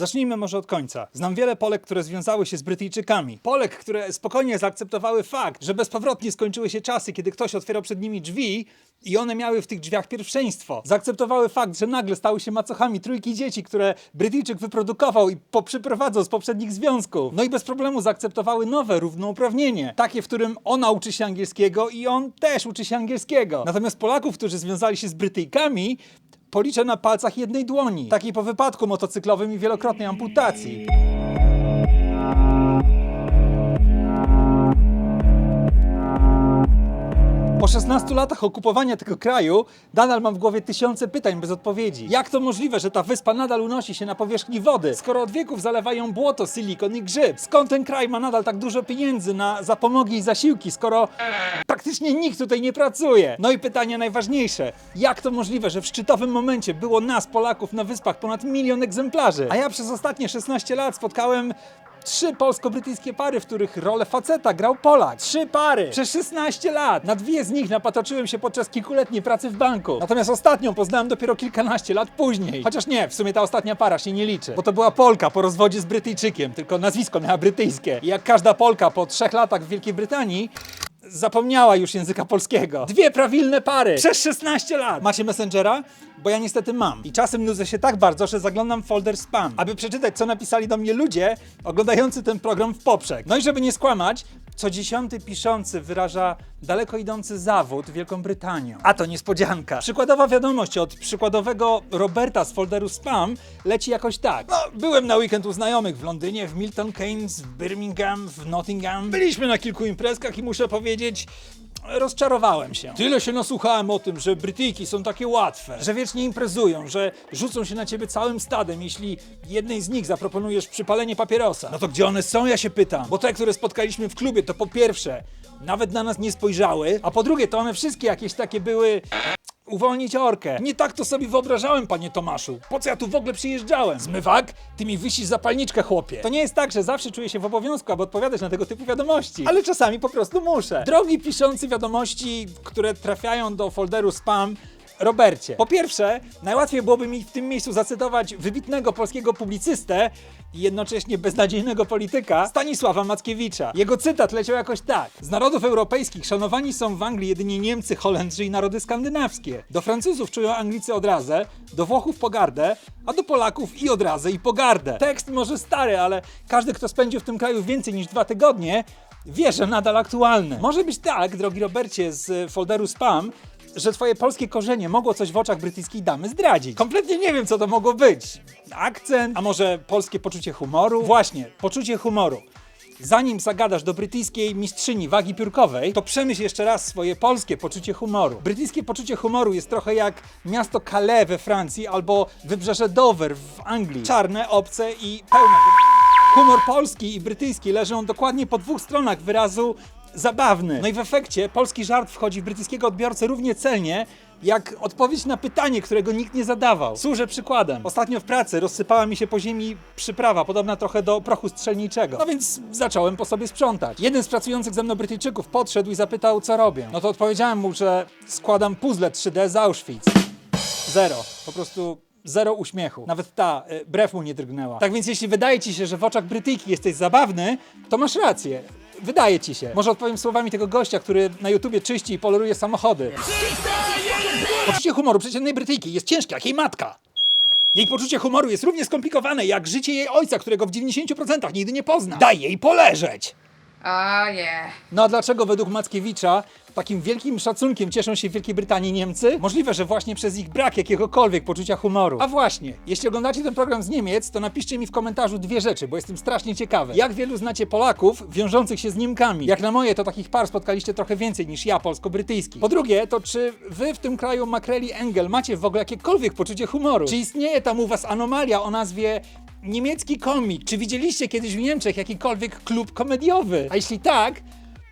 Zacznijmy może od końca. Znam wiele Polek, które związały się z Brytyjczykami. Polek, które spokojnie zaakceptowały fakt, że bezpowrotnie skończyły się czasy, kiedy ktoś otwierał przed nimi drzwi i one miały w tych drzwiach pierwszeństwo. Zaakceptowały fakt, że nagle stały się macochami trójki dzieci, które Brytyjczyk wyprodukował i poprzyprowadzał z poprzednich związków. No i bez problemu zaakceptowały nowe równouprawnienie. Takie, w którym ona uczy się angielskiego i on też uczy się angielskiego. Natomiast Polaków, którzy związali się z Brytyjkami, policzę na palcach jednej dłoni. Takiej po wypadku motocyklowym i wielokrotnej amputacji. Po 16 latach okupowania tego kraju nadal mam w głowie tysiące pytań bez odpowiedzi. Jak to możliwe, że ta wyspa nadal unosi się na powierzchni wody, skoro od wieków zalewają błoto, silikon i grzyb? Skąd ten kraj ma nadal tak dużo pieniędzy na zapomogi i zasiłki, skoro praktycznie nikt tutaj nie pracuje? No i pytanie najważniejsze. Jak to możliwe, że w szczytowym momencie było nas, Polaków, na wyspach ponad milion egzemplarzy, a ja przez ostatnie 16 lat spotkałem Trzy polsko-brytyjskie pary, w których rolę faceta grał Polak. Trzy pary! Przez 16 lat! Na dwie z nich napatoczyłem się podczas kilkuletniej pracy w banku. Natomiast ostatnią poznałem dopiero kilkanaście lat później. Chociaż nie, w sumie ta ostatnia para się nie liczy. Bo to była Polka po rozwodzie z Brytyjczykiem, tylko nazwisko miała brytyjskie. I jak każda Polka po trzech latach w Wielkiej Brytanii, zapomniała już języka polskiego. Dwie prawilne pary przez 16 lat. Macie Messengera? Bo ja niestety mam. I czasem nudzę się tak bardzo, że zaglądam w folder spam, aby przeczytać, co napisali do mnie ludzie oglądający ten program w poprzek. No i żeby nie skłamać, co dziesiąty piszący wyraża daleko idący zawód Wielką Brytanią. A to niespodzianka. Przykładowa wiadomość od przykładowego Roberta z folderu spam leci jakoś tak. No, byłem na weekend u znajomych w Londynie, w Milton Keynes, w Birmingham, w Nottingham. Byliśmy na kilku imprezkach i muszę powiedzieć, rozczarowałem się. Tyle się nasłuchałem o tym, że Brytyjki są takie łatwe, że wiecznie imprezują, że rzucą się na ciebie całym stadem, jeśli jednej z nich zaproponujesz przypalenie papierosa. No to gdzie one są, ja się pytam. Bo te, które spotkaliśmy w klubie, to po pierwsze, nawet na nas nie spojrzały, a po drugie, to one wszystkie jakieś takie były uwolnić orkę. Nie tak to sobie wyobrażałem, panie Tomaszu. Po co ja tu w ogóle przyjeżdżałem? Zmywak? Ty mi wysisz zapalniczkę, chłopie. To nie jest tak, że zawsze czuję się w obowiązku, aby odpowiadać na tego typu wiadomości. Ale czasami po prostu muszę. Drogi piszący wiadomości, które trafiają do folderu spam, Robercie, po pierwsze, najłatwiej byłoby mi w tym miejscu zacytować wybitnego polskiego publicystę i jednocześnie beznadziejnego polityka Stanisława Mackiewicza. Jego cytat leciał jakoś tak. Z narodów europejskich szanowani są w Anglii jedynie Niemcy, Holendrzy i narody skandynawskie. Do Francuzów czują Anglicy odrazę, do Włochów pogardę, a do Polaków i odrazę i pogardę. Tekst może stary, ale każdy, kto spędził w tym kraju więcej niż dwa tygodnie, wie, że nadal aktualny. Może być tak, drogi Robercie, z folderu spam, że twoje polskie korzenie mogło coś w oczach brytyjskiej damy zdradzić. Kompletnie nie wiem, co to mogło być. Akcent, a może polskie poczucie humoru? Właśnie, poczucie humoru. Zanim zagadasz do brytyjskiej mistrzyni wagi piórkowej, to przemyśl jeszcze raz swoje polskie poczucie humoru. Brytyjskie poczucie humoru jest trochę jak miasto Calais we Francji albo wybrzeże Dover w Anglii. Czarne, obce i pełne. Humor polski i brytyjski leżą dokładnie po dwóch stronach wyrazu zabawny. No i w efekcie polski żart wchodzi w brytyjskiego odbiorcę równie celnie, jak odpowiedź na pytanie, którego nikt nie zadawał. Służę przykładem. Ostatnio w pracy rozsypała mi się po ziemi przyprawa, podobna trochę do prochu strzelniczego. No więc zacząłem po sobie sprzątać. Jeden z pracujących ze mną Brytyjczyków podszedł i zapytał, co robię. No to odpowiedziałem mu, że składam puzzle 3D z Auschwitz. Zero. Po prostu zero uśmiechu. Nawet ta y, brew mu nie drgnęła. Tak więc jeśli wydaje ci się, że w oczach Brytyjki jesteś zabawny, to masz rację. Wydaje ci się. Może odpowiem słowami tego gościa, który na YouTubie czyści i poleruje samochody. Poczucie humoru przeciętnej Brytyjki jest ciężkie jak jej matka. Jej poczucie humoru jest równie skomplikowane jak życie jej ojca, którego w 90% nigdy nie pozna. Daj jej poleżeć! Oh yeah. No a dlaczego według Mackiewicza takim wielkim szacunkiem cieszą się w Wielkiej Brytanii Niemcy? Możliwe, że właśnie przez ich brak jakiegokolwiek poczucia humoru. A właśnie, jeśli oglądacie ten program z Niemiec, to napiszcie mi w komentarzu dwie rzeczy, bo jestem strasznie ciekawy. Jak wielu znacie Polaków wiążących się z Niemkami? Jak na moje, to takich par spotkaliście trochę więcej niż ja, polsko-brytyjski. Po drugie, to czy wy w tym kraju Makreli Engel macie w ogóle jakiekolwiek poczucie humoru? Czy istnieje tam u was anomalia o nazwie niemiecki komik? Czy widzieliście kiedyś w Niemczech jakikolwiek klub komediowy? A jeśli tak,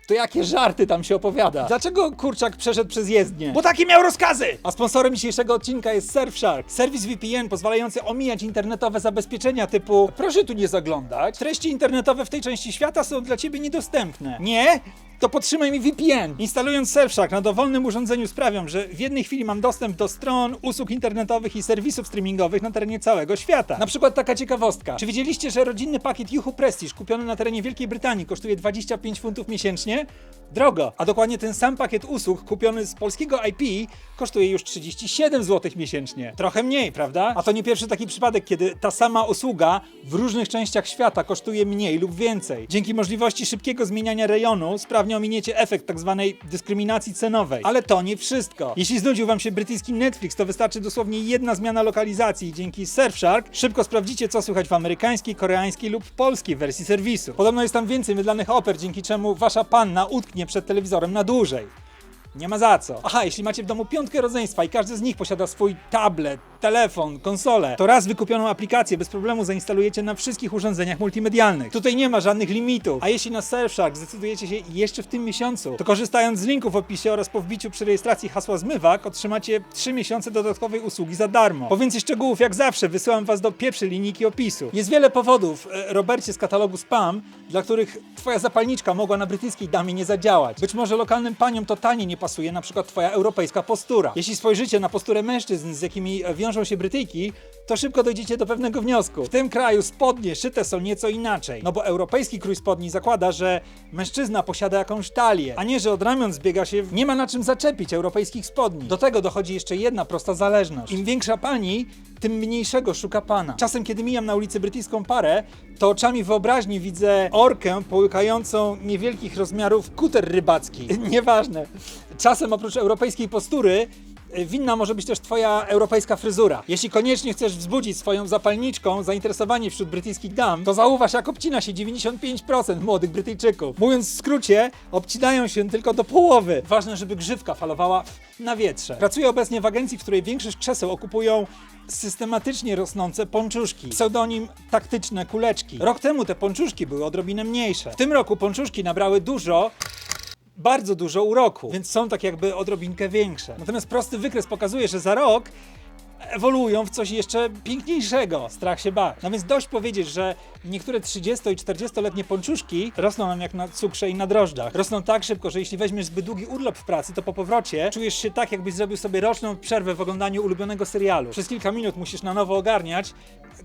to jakie żarty tam się opowiada? Dlaczego kurczak przeszedł przez jezdnię? Bo takie miał rozkazy! A sponsorem dzisiejszego odcinka jest Surfshark. Serwis VPN pozwalający omijać internetowe zabezpieczenia typu proszę tu nie zaglądać. Treści internetowe w tej części świata są dla ciebie niedostępne. Nie? To podtrzymaj mi VPN. Instalując Surfshark na dowolnym urządzeniu sprawiam, że w jednej chwili mam dostęp do stron, usług internetowych i serwisów streamingowych na terenie całego świata. Na przykład taka ciekawostka. Czy wiedzieliście, że rodzinny pakiet Juhu Prestige kupiony na terenie Wielkiej Brytanii kosztuje 25 funtów miesięcznie? Drogo. A dokładnie ten sam pakiet usług kupiony z polskiego IP kosztuje już 37 zł miesięcznie. Trochę mniej, prawda? A to nie pierwszy taki przypadek, kiedy ta sama usługa w różnych częściach świata kosztuje mniej lub więcej. Dzięki możliwości szybkiego zmieniania rejonu sprawnie ominiecie efekt tzw. dyskryminacji cenowej. Ale to nie wszystko. Jeśli znudził wam się brytyjski Netflix, to wystarczy dosłownie jedna zmiana lokalizacji i dzięki Surfshark szybko sprawdzicie, co słychać w amerykańskiej, koreańskiej lub polskiej wersji serwisu. Podobno jest tam więcej mydlanych oper, dzięki czemu wasza panna utknie przed telewizorem na dłużej. Nie ma za co. Aha, jeśli macie w domu piątkę rodzeństwa i każdy z nich posiada swój tablet, telefon, konsolę, to raz wykupioną aplikację bez problemu zainstalujecie na wszystkich urządzeniach multimedialnych. Tutaj nie ma żadnych limitów. A jeśli na Surfshark zdecydujecie się jeszcze w tym miesiącu, to korzystając z linku w opisie oraz po wbiciu przy rejestracji hasła zmywak, otrzymacie 3 miesiące dodatkowej usługi za darmo. Po więcej szczegółów, jak zawsze, wysyłam was do pierwszej linijki opisu. Jest wiele powodów, e, Robercie z katalogu Spam, dla których twoja zapalniczka mogła na brytyjskiej damie nie zadziałać. Być może lokalnym paniom totalnie nie pasuje na przykład twoja europejska postura. Jeśli spojrzycie na posturę mężczyzn, z jakimi e, wiążą się Brytyjki, to szybko dojdziecie do pewnego wniosku. W tym kraju spodnie szyte są nieco inaczej. No bo europejski krój spodni zakłada, że mężczyzna posiada jakąś talię, a nie, że od ramion zbiega się, w- nie ma na czym zaczepić europejskich spodni. Do tego dochodzi jeszcze jedna prosta zależność. Im większa pani, tym mniejszego szuka pana. Czasem, kiedy mijam na ulicy brytyjską parę, to oczami wyobraźni widzę orkę połykającą niewielkich rozmiarów kuter rybacki. Nieważne. Czasem oprócz europejskiej postury Winna może być też twoja europejska fryzura. Jeśli koniecznie chcesz wzbudzić swoją zapalniczką zainteresowanie wśród brytyjskich dam, to zauważ jak obcina się 95% młodych Brytyjczyków. Mówiąc w skrócie, obcinają się tylko do połowy. Ważne, żeby grzywka falowała na wietrze. Pracuję obecnie w agencji, w której większość krzeseł okupują systematycznie rosnące ponczuszki. Pseudonim taktyczne kuleczki. Rok temu te ponczuszki były odrobinę mniejsze. W tym roku ponczuszki nabrały dużo bardzo dużo uroku, więc są tak jakby odrobinkę większe. Natomiast prosty wykres pokazuje, że za rok ewoluują w coś jeszcze piękniejszego. Strach się bać. No więc dość powiedzieć, że niektóre 30 i 40-letnie ponczuszki rosną nam jak na cukrze i na drożdżach. Rosną tak szybko, że jeśli weźmiesz zbyt długi urlop w pracy, to po powrocie czujesz się tak, jakbyś zrobił sobie roczną przerwę w oglądaniu ulubionego serialu. Przez kilka minut musisz na nowo ogarniać,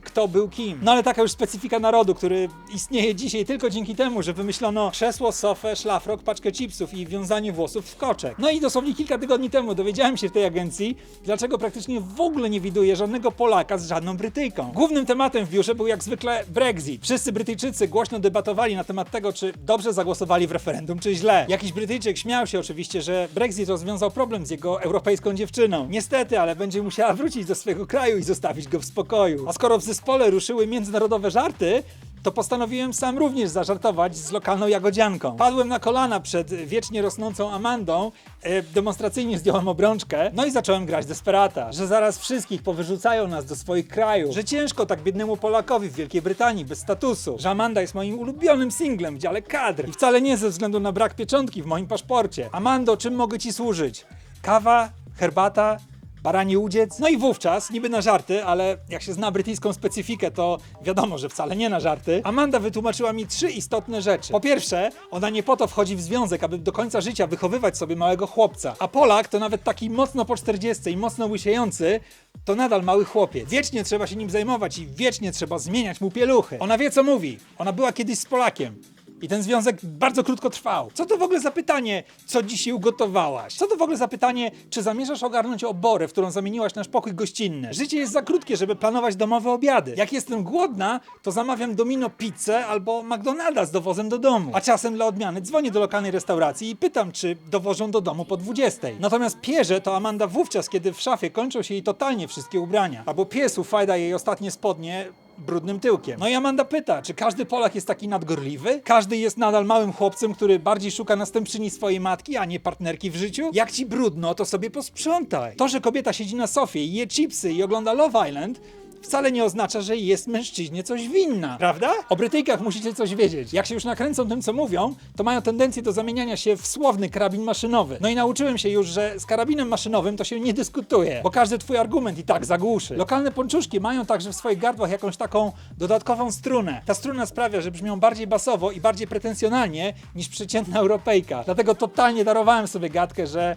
kto był kim. No ale taka już specyfika narodu, który istnieje dzisiaj tylko dzięki temu, że wymyślono krzesło, sofę, szlafrok, paczkę chipsów i wiązanie włosów w koczek. No i dosłownie kilka tygodni temu dowiedziałem się w tej agencji, dlaczego praktycznie w ogóle nie widuję żadnego Polaka z żadną Brytyjką. Głównym tematem w biurze był jak zwykle Brexit. Wszyscy Brytyjczycy głośno debatowali na temat tego, czy dobrze zagłosowali w referendum, czy źle. Jakiś Brytyjczyk śmiał się oczywiście, że Brexit rozwiązał problem z jego europejską dziewczyną. Niestety, ale będzie musiała wrócić do swojego kraju i zostawić go w spokoju. A skoro w zespole ruszyły międzynarodowe żarty, to postanowiłem sam również zażartować z lokalną jagodzianką. Padłem na kolana przed wiecznie rosnącą Amandą, e, demonstracyjnie zdjąłem obrączkę, no i zacząłem grać Desperata, że zaraz wszystkich powyrzucają nas do swoich krajów, że ciężko tak biednemu Polakowi w Wielkiej Brytanii bez statusu, że Amanda jest moim ulubionym singlem w dziale kadr i wcale nie ze względu na brak pieczątki w moim paszporcie. Amando, czym mogę ci służyć? Kawa? Herbata? Barani udziec. No i wówczas, niby na żarty, ale jak się zna brytyjską specyfikę, to wiadomo, że wcale nie na żarty. Amanda wytłumaczyła mi trzy istotne rzeczy. Po pierwsze, ona nie po to wchodzi w związek, aby do końca życia wychowywać sobie małego chłopca. A Polak to nawet taki mocno po 40 i mocno łysiejący, to nadal mały chłopiec. Wiecznie trzeba się nim zajmować i wiecznie trzeba zmieniać mu pieluchy. Ona wie co mówi. Ona była kiedyś z Polakiem. I ten związek bardzo krótko trwał. Co to w ogóle za pytanie, co dzisiaj ugotowałaś? Co to w ogóle za pytanie, czy zamierzasz ogarnąć oborę, w którą zamieniłaś nasz pokój gościnny? Życie jest za krótkie, żeby planować domowe obiady. Jak jestem głodna, to zamawiam Domino pizzę albo McDonalda z dowozem do domu. A czasem dla odmiany dzwonię do lokalnej restauracji i pytam, czy dowożą do domu po 20. Natomiast pierze to Amanda wówczas, kiedy w szafie kończą się jej totalnie wszystkie ubrania. Albo piesu fajda jej ostatnie spodnie brudnym tyłkiem. No i Amanda pyta, czy każdy Polak jest taki nadgorliwy? Każdy jest nadal małym chłopcem, który bardziej szuka następczyni swojej matki, a nie partnerki w życiu? Jak ci brudno, to sobie posprzątaj. To, że kobieta siedzi na sofie i je chipsy i ogląda Love Island, wcale nie oznacza, że jest mężczyźnie coś winna, prawda? O Brytyjkach musicie coś wiedzieć. Jak się już nakręcą tym, co mówią, to mają tendencję do zamieniania się w słowny karabin maszynowy. No i nauczyłem się już, że z karabinem maszynowym to się nie dyskutuje, bo każdy twój argument i tak zagłuszy. Lokalne ponczuszki mają także w swoich gardłach jakąś taką dodatkową strunę. Ta struna sprawia, że brzmią bardziej basowo i bardziej pretensjonalnie niż przeciętna Europejka. Dlatego totalnie darowałem sobie gadkę, że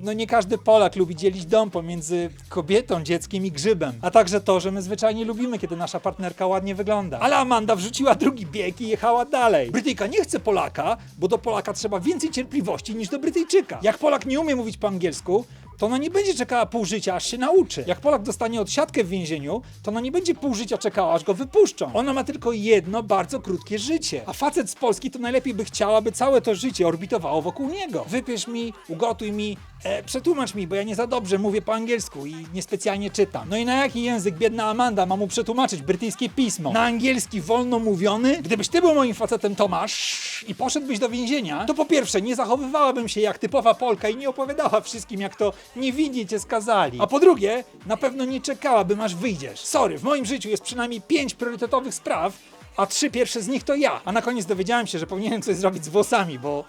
no nie każdy Polak lubi dzielić dom pomiędzy kobietą, dzieckiem i grzybem. A także to, że my zwyczajnie lubimy, kiedy nasza partnerka ładnie wygląda. Ale Amanda wrzuciła drugi bieg i jechała dalej. Brytyjka nie chce Polaka, bo do Polaka trzeba więcej cierpliwości niż do Brytyjczyka. Jak Polak nie umie mówić po angielsku, to ona nie będzie czekała pół życia, aż się nauczy. Jak Polak dostanie odsiadkę w więzieniu, to ona nie będzie pół życia czekała, aż go wypuszczą. Ona ma tylko jedno bardzo krótkie życie. A facet z Polski to najlepiej by chciała, by całe to życie orbitowało wokół niego. Wypiesz mi, ugotuj mi, e, przetłumacz mi, bo ja nie za dobrze mówię po angielsku i niespecjalnie czytam. No i na jaki język biedna Amanda ma mu przetłumaczyć brytyjskie pismo? Na angielski wolno mówiony? Gdybyś ty był moim facetem Tomasz i poszedłbyś do więzienia, to po pierwsze nie zachowywałabym się jak typowa Polka i nie opowiadała wszystkim jak to niewinnie cię skazali. A po drugie, na pewno nie czekałabym aż wyjdziesz. Sorry, w moim życiu jest przynajmniej pięć priorytetowych spraw, a trzy pierwsze z nich to ja. A na koniec dowiedziałem się, że powinienem coś zrobić z włosami, bo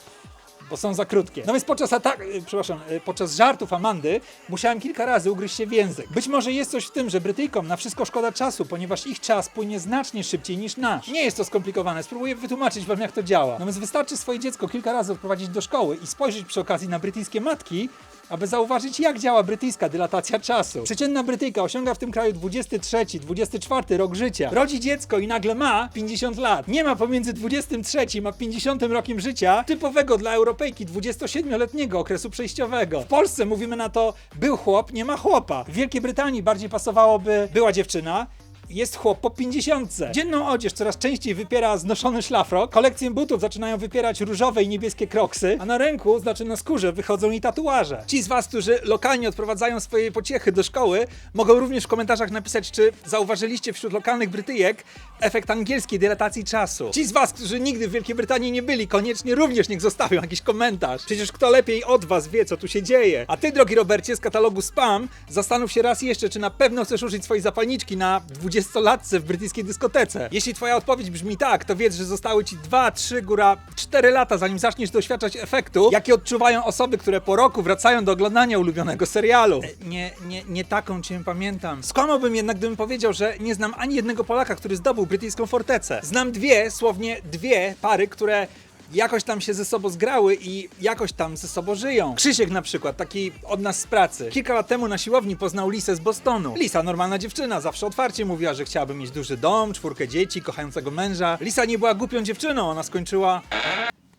bo są za krótkie. No więc podczas atak, y, przepraszam, y, podczas żartów Amandy musiałem kilka razy ugryźć się w język. Być może jest coś w tym, że Brytyjkom na wszystko szkoda czasu, ponieważ ich czas płynie znacznie szybciej niż nasz. Nie jest to skomplikowane, spróbuję wytłumaczyć wam jak to działa. No więc wystarczy swoje dziecko kilka razy odprowadzić do szkoły i spojrzeć przy okazji na brytyjskie matki, aby zauważyć, jak działa brytyjska dylatacja czasu. Przeciętna Brytyjka osiąga w tym kraju 23, 24 rok życia. Rodzi dziecko i nagle ma 50 lat. Nie ma pomiędzy 23 a 50 rokiem życia typowego dla Europejki 27-letniego okresu przejściowego. W Polsce mówimy na to był chłop, nie ma chłopa. W Wielkiej Brytanii bardziej pasowałoby była dziewczyna, jest chłop po 50. Dzienną odzież coraz częściej wypiera znoszony szlafrok, kolekcję butów zaczynają wypierać różowe i niebieskie kroksy, a na ręku, znaczy na skórze, wychodzą i tatuaże. Ci z was, którzy lokalnie odprowadzają swoje pociechy do szkoły, mogą również w komentarzach napisać, czy zauważyliście wśród lokalnych Brytyjek efekt angielskiej dilatacji czasu. Ci z was, którzy nigdy w Wielkiej Brytanii nie byli, koniecznie również niech zostawią jakiś komentarz. Przecież kto lepiej od was wie, co tu się dzieje. A ty, drogi Robercie, z katalogu Spam, zastanów się raz jeszcze, czy na pewno chcesz użyć swojej zapalniczki na 20-latce w brytyjskiej dyskotece. Jeśli twoja odpowiedź brzmi tak, to wiedz, że zostały ci 2, 3, góra 4 lata, zanim zaczniesz doświadczać efektu, jaki odczuwają osoby, które po roku wracają do oglądania ulubionego serialu. E, Nie, nie, nie taką cię pamiętam. Skłamałbym jednak, gdybym powiedział, że nie znam ani jednego Polaka, który zdobył brytyjską fortecę. Znam dwie, słownie dwie pary, które jakoś tam się ze sobą zgrały i jakoś tam ze sobą żyją. Krzysiek na przykład, taki od nas z pracy. Kilka lat temu na siłowni poznał Lisę z Bostonu. Lisa, normalna dziewczyna, zawsze otwarcie mówiła, że chciałaby mieć duży dom, czwórkę dzieci, kochającego męża. Lisa nie była głupią dziewczyną, ona skończyła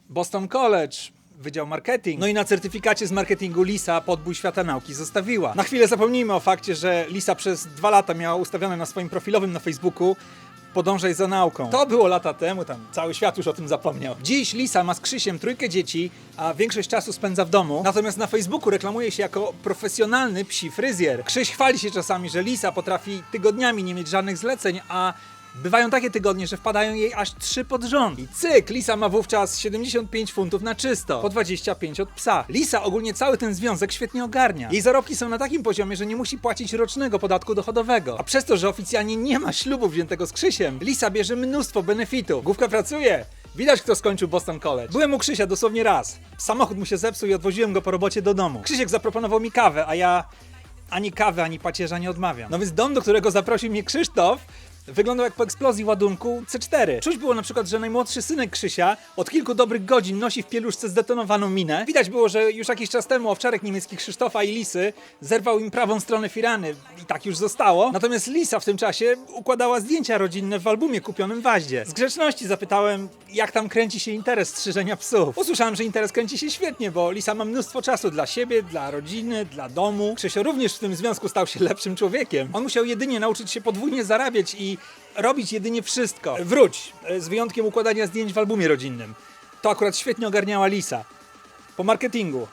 Boston College. Wydział Marketing. No i na certyfikacie z marketingu Lisa podbój świata nauki zostawiła. Na chwilę zapomnijmy o fakcie, że Lisa przez dwa lata miała ustawione na swoim profilowym na Facebooku podążaj za nauką. To było lata temu, tam cały świat już o tym zapomniał. Dziś Lisa ma z Krzysiem trójkę dzieci, a większość czasu spędza w domu. Natomiast na Facebooku reklamuje się jako profesjonalny psi fryzjer. Krzyś chwali się czasami, że Lisa potrafi tygodniami nie mieć żadnych zleceń, a Bywają takie tygodnie, że wpadają jej aż trzy pod rząd. I cyk, Lisa ma wówczas 75 funtów na czysto, po 25 od psa. Lisa ogólnie cały ten związek świetnie ogarnia. Jej zarobki są na takim poziomie, że nie musi płacić rocznego podatku dochodowego. A przez to, że oficjalnie nie ma ślubu wziętego z Krzysiem, Lisa bierze mnóstwo benefitów. Główka pracuje. Widać, kto skończył Boston College. Byłem u Krzysia dosłownie raz. Samochód mu się zepsuł i odwoziłem go po robocie do domu. Krzysiek zaproponował mi kawę, a ja ani kawy, ani pacierza nie odmawiam. No więc dom, do którego zaprosił mnie Krzysztof, wyglądał jak po eksplozji ładunku C4. Czuć było na przykład, że najmłodszy synek Krzysia od kilku dobrych godzin nosi w pieluszce zdetonowaną minę. Widać było, że już jakiś czas temu owczarek niemiecki Krzysztofa i Lisy zerwał im prawą stronę firany i tak już zostało. Natomiast Lisa w tym czasie układała zdjęcia rodzinne w albumie kupionym w Aździe. Z grzeczności zapytałem, jak tam kręci się interes strzyżenia psów. Usłyszałem, że interes kręci się świetnie, bo Lisa ma mnóstwo czasu dla siebie, dla rodziny, dla domu. Krzysio również w tym związku stał się lepszym człowiekiem. On musiał jedynie nauczyć się podwójnie zarabiać i robić jedynie wszystko. Wróć, z wyjątkiem układania zdjęć w albumie rodzinnym. To akurat świetnie ogarniała Lisa. Po marketingu.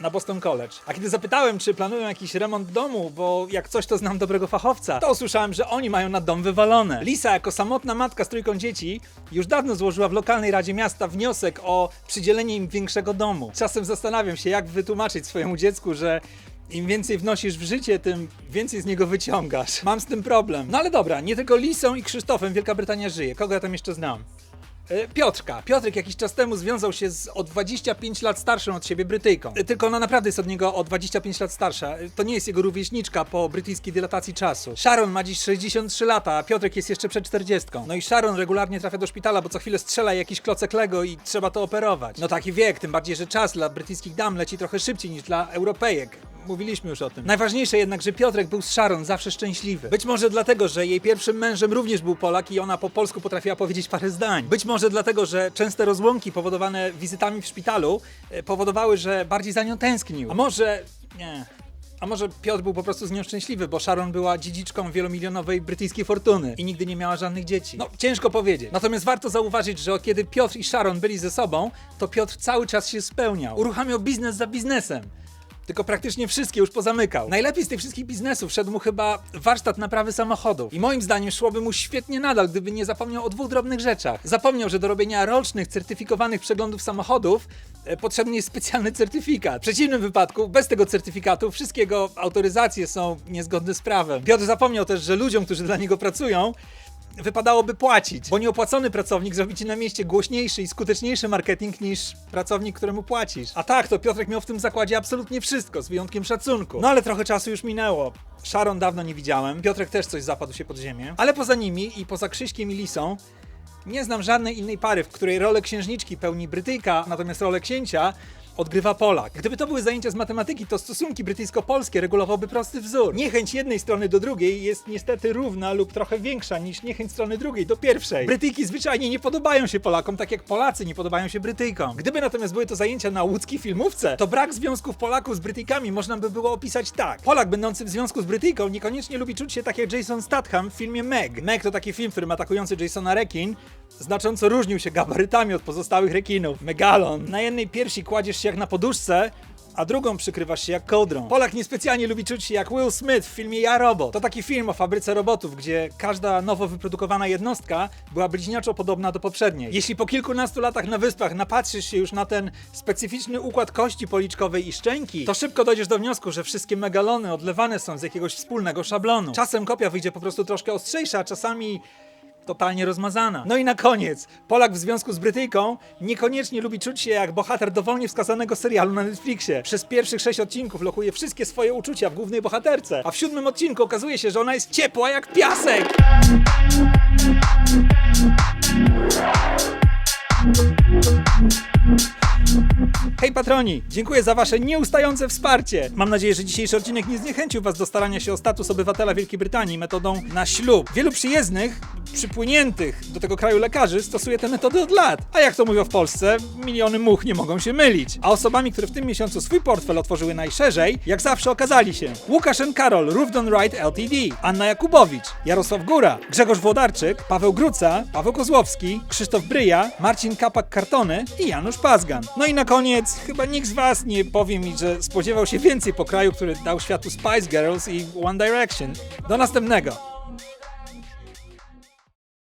Na Boston College. A kiedy zapytałem, czy planują jakiś remont domu, bo jak coś to znam dobrego fachowca, to usłyszałem, że oni mają na dom wywalone. Lisa, jako samotna matka z trójką dzieci, już dawno złożyła w lokalnej radzie miasta wniosek o przydzielenie im większego domu. Czasem zastanawiam się, jak wytłumaczyć swojemu dziecku, że Im więcej wnosisz w życie, tym więcej z niego wyciągasz. Mam z tym problem. No ale dobra, nie tylko Lisą i Krzysztofem Wielka Brytania żyje. Kogo ja tam jeszcze znam? E, Piotrka. Piotrek jakiś czas temu związał się z o 25 lat starszą od siebie Brytyjką. E, Tylko ona naprawdę jest od niego o 25 lat starsza. E, To nie jest jego rówieśniczka po brytyjskiej dilatacji czasu. Sharon ma dziś 63 lata, a Piotrek jest jeszcze przed 40. No i Sharon regularnie trafia do szpitala, bo co chwilę strzela jakiś klocek Lego i trzeba to operować. No taki wiek, tym bardziej, że czas dla brytyjskich dam leci trochę szybciej niż dla Europejek. Mówiliśmy już o tym. Najważniejsze jednak, że Piotrek był z Sharon zawsze szczęśliwy. Być może dlatego, że jej pierwszym mężem również był Polak i ona po polsku potrafiła powiedzieć parę zdań. Być może dlatego, że częste rozłąki powodowane wizytami w szpitalu e, powodowały, że bardziej za nią tęsknił. A może... nie... A może Piotr był po prostu z nią szczęśliwy, bo Sharon była dziedziczką wielomilionowej brytyjskiej fortuny i nigdy nie miała żadnych dzieci. No, ciężko powiedzieć. Natomiast warto zauważyć, że od kiedy Piotr i Sharon byli ze sobą, to Piotr cały czas się spełniał. Uruchamiał biznes za biznesem. Tylko praktycznie wszystkie już pozamykał. Najlepiej z tych wszystkich biznesów szedł mu chyba warsztat naprawy samochodów. I moim zdaniem szłoby mu świetnie nadal, gdyby nie zapomniał o dwóch drobnych rzeczach. Zapomniał, że do robienia rocznych, certyfikowanych przeglądów samochodów e, potrzebny jest specjalny certyfikat. W przeciwnym wypadku, bez tego certyfikatu, wszystkie jego autoryzacje są niezgodne z prawem. Piotr zapomniał też, że ludziom, którzy dla niego pracują, wypadałoby płacić, bo nieopłacony pracownik zrobi ci na mieście głośniejszy i skuteczniejszy marketing niż pracownik, któremu płacisz. A tak, to Piotrek miał w tym zakładzie absolutnie wszystko, z wyjątkiem szacunku. No ale trochę czasu już minęło. Sharon dawno nie widziałem, Piotrek też coś zapadł się pod ziemię, ale poza nimi i poza Krzyśkiem i Lisą nie znam żadnej innej pary, w której rolę księżniczki pełni Brytyjka, natomiast rolę księcia odgrywa Polak. Gdyby to były zajęcia z matematyki, to stosunki brytyjsko-polskie regulowałby prosty wzór. Niechęć jednej strony do drugiej jest niestety równa lub trochę większa niż niechęć strony drugiej do pierwszej. Brytyjki zwyczajnie nie podobają się Polakom, tak jak Polacy nie podobają się Brytyjkom. Gdyby natomiast były to zajęcia na łódzkiej filmówce, to brak związków Polaków z Brytyjkami można by było opisać tak. Polak będący w związku z Brytyjką niekoniecznie lubi czuć się tak jak Jason Statham w filmie Meg. Meg to taki film, w którym atakujący Jasona rekin znacząco różnił się gabarytami od pozostałych rekinów. Megalon. Na jednej piersi kładziesz się jak na poduszce, a drugą przykrywasz się jak kołdrą. Polak niespecjalnie lubi czuć się jak Will Smith w filmie Ja Robot. To taki film o fabryce robotów, gdzie każda nowo wyprodukowana jednostka była bliźniaczo podobna do poprzedniej. Jeśli po kilkunastu latach na wyspach napatrzysz się już na ten specyficzny układ kości policzkowej i szczęki, to szybko dojdziesz do wniosku, że wszystkie megalony odlewane są z jakiegoś wspólnego szablonu. Czasem kopia wyjdzie po prostu troszkę ostrzejsza, a czasami totalnie rozmazana. No i na koniec, Polak w związku z Brytyjką niekoniecznie lubi czuć się jak bohater dowolnie wskazanego serialu na Netflixie. Przez pierwszych sześć odcinków lokuje wszystkie swoje uczucia w głównej bohaterce, a w siódmym odcinku okazuje się, że ona jest ciepła jak piasek. Hej patroni, dziękuję za wasze nieustające wsparcie. Mam nadzieję, że dzisiejszy odcinek nie zniechęcił was do starania się o status obywatela Wielkiej Brytanii metodą na ślub. Wielu przyjezdnych, przypłyniętych do tego kraju lekarzy stosuje te metody od lat. A jak to mówią w Polsce, miliony much nie mogą się mylić. A osobami, które w tym miesiącu swój portfel otworzyły najszerzej, jak zawsze okazali się Łukasz N. Karol, Rówdon Wright Ltd, Anna Jakubowicz, Jarosław Góra, Grzegorz Włodarczyk, Paweł Gruca, Paweł Kozłowski, Krzysztof Bryja, Marcin Kapak-Kartony i Janusz Pazgan. No i na koniec, chyba nikt z was nie powie mi, że spodziewał się więcej po kraju, który dał światu Spice Girls i One Direction. Do następnego!